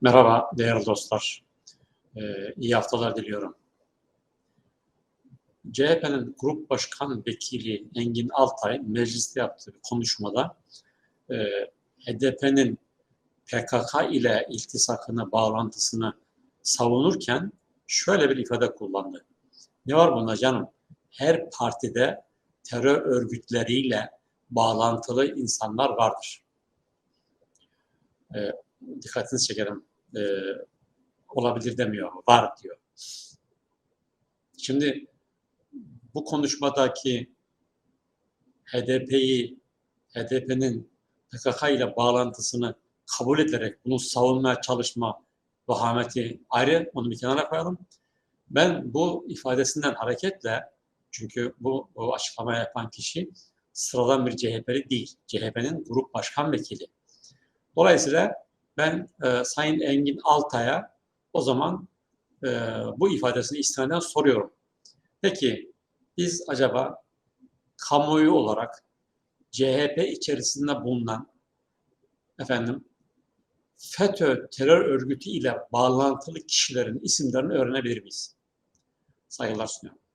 Merhaba değerli dostlar. Ee, iyi haftalar diliyorum. CHP'nin Grup Başkan Vekili Engin Altay mecliste yaptığı bir konuşmada e, HDP'nin PKK ile iltisakını, bağlantısını savunurken şöyle bir ifade kullandı. Ne var bunda canım? Her partide terör örgütleriyle bağlantılı insanlar vardır. E, dikkatinizi çekerim. E, olabilir demiyor, var diyor. Şimdi bu konuşmadaki HDP'yi, HDP'nin PKK ile bağlantısını kabul ederek bunu savunmaya çalışma vahameti ayrı, onu bir kenara koyalım. Ben bu ifadesinden hareketle, çünkü bu, bu açıklama yapan kişi sıradan bir CHP'li değil. CHP'nin grup başkan vekili. Dolayısıyla ben e, Sayın Engin Altay'a o zaman e, bu ifadesini istinaden soruyorum. Peki biz acaba kamuoyu olarak CHP içerisinde bulunan efendim FETÖ terör örgütü ile bağlantılı kişilerin isimlerini öğrenebilir miyiz? Saygılar sunuyorum.